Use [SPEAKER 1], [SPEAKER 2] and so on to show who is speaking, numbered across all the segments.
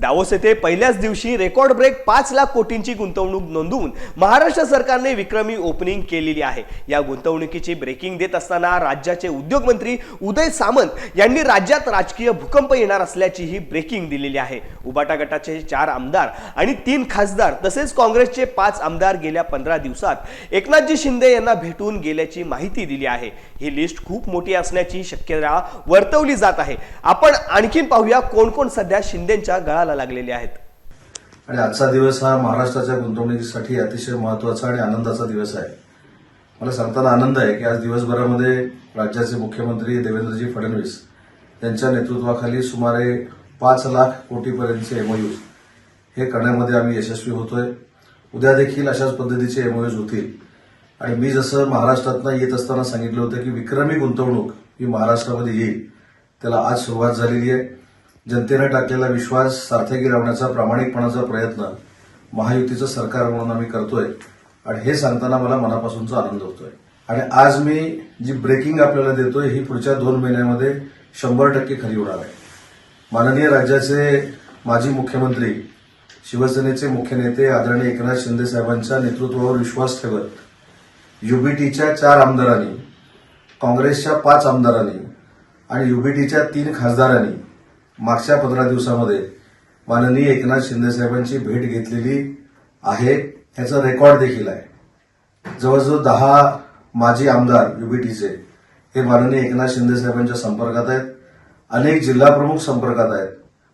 [SPEAKER 1] Davos येथे पहिल्याच दिवशी रेकॉर्ड ब्रेक पाच लाख कोटींची गुंतवणूक नोंदवून महाराष्ट्र सरकारने विक्रमी ओपनिंग केलेली आहे. या गुंतवणुकीची ब्रेकिंग देत असताना राज्याचे उद्योगमंत्री उदय सामंत यांनी राज्यात राजकीय भूकंप येणार असल्याचीही ब्रेकिंग दिलेली आहे. उबाटा गटाचे चार आमदार आणि तीन खासदार तसेच काँग्रेसचे पाच आमदार गेल्या पंधरा दिवसात एकनाथजी शिंदे यांना भेटून गेल्याची माहिती दिली आहे. ही लिस्ट खूप मोठी असण्याची शक्यता वर्तवली जात आहे. आपण आणखीन पाहूया कोण कोण सध्या शिंदेच्या गळाला लागलेले आहेत.
[SPEAKER 2] आणि आजचा दिवस हा महाराष्ट्राच्या गुंतवणुकीसाठी अतिशय महत्त्वाचा आणि आनंदाचा दिवस आहे. मला सांगताना आनंद आहे की आज दिवसभरामध्ये राज्याचे मुख्यमंत्री देवेंद्रजी फडणवीस यांच्या नेतृत्वाखाली सुमारे पाच लाख कोटीपर्यंतचे एमओयूज हे करण्यामध्ये आम्ही यशस्वी होतोय. उद्या देखील अशाच पद्धतीचे एमओयूज होतील. आणि मी जसं महाराष्ट्रातनं येत असताना सांगितलं होतं की विक्रमी गुंतवणूक ही महाराष्ट्रामध्ये येईल त्याला आज सुरुवात झालेली आहे. जनतेनं टाकलेला विश्वास सार्थकी लावण्याचा प्रामाणिकपणाचा प्रयत्न महायुतीचं सरकार म्हणून आम्ही करतोय. आणि हे सांगताना मला मनापासूनचा आनंद होतोय. आणि आज मी जी ब्रेकिंग आपल्याला देतोय ही पुढच्या दोन महिन्यामध्ये शंभर टक्के खरी होणार आहे. माननीय राज्याचे माजी मुख्यमंत्री शिवसेनेचे मुख्य नेते आदरणीय एकनाथ शिंदे साहेबांच्या नेतृत्वावर विश्वास ठेवत युबीटीच्या चार आमदारांनी काँग्रेसच्या पाच आमदारांनी आणि युबीटीच्या तीन खासदारांनी मागच्या पंधरा दिवसामध्ये माननीय एकनाथ शिंदे साहेबांची भेट घेतलेली आहे. ह्याचा रेकॉर्ड देखील आहे. जवळजवळ दहा माजी आमदार युबीटीचे हे माननीय एकनाथ शिंदे साहेबांच्या संपर्कात आहेत. अनेक जिल्हाप्रमुख संपर्कात आहेत.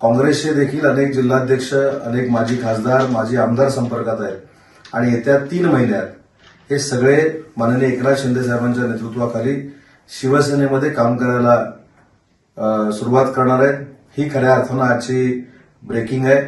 [SPEAKER 2] काँग्रेसचे देखील अनेक जिल्हाध्यक्ष अनेक माजी खासदार माजी आमदार संपर्कात आहेत. आणि येत्या तीन महिन्यात हे सगळे माननीय एकनाथ शिंदे साहेबांच्या नेतृत्वाखाली शिवसेनेमध्ये काम करायला सुरुवात करणार आहेत. ही खऱ्या अर्थानं आजची ब्रेकिंग आहे.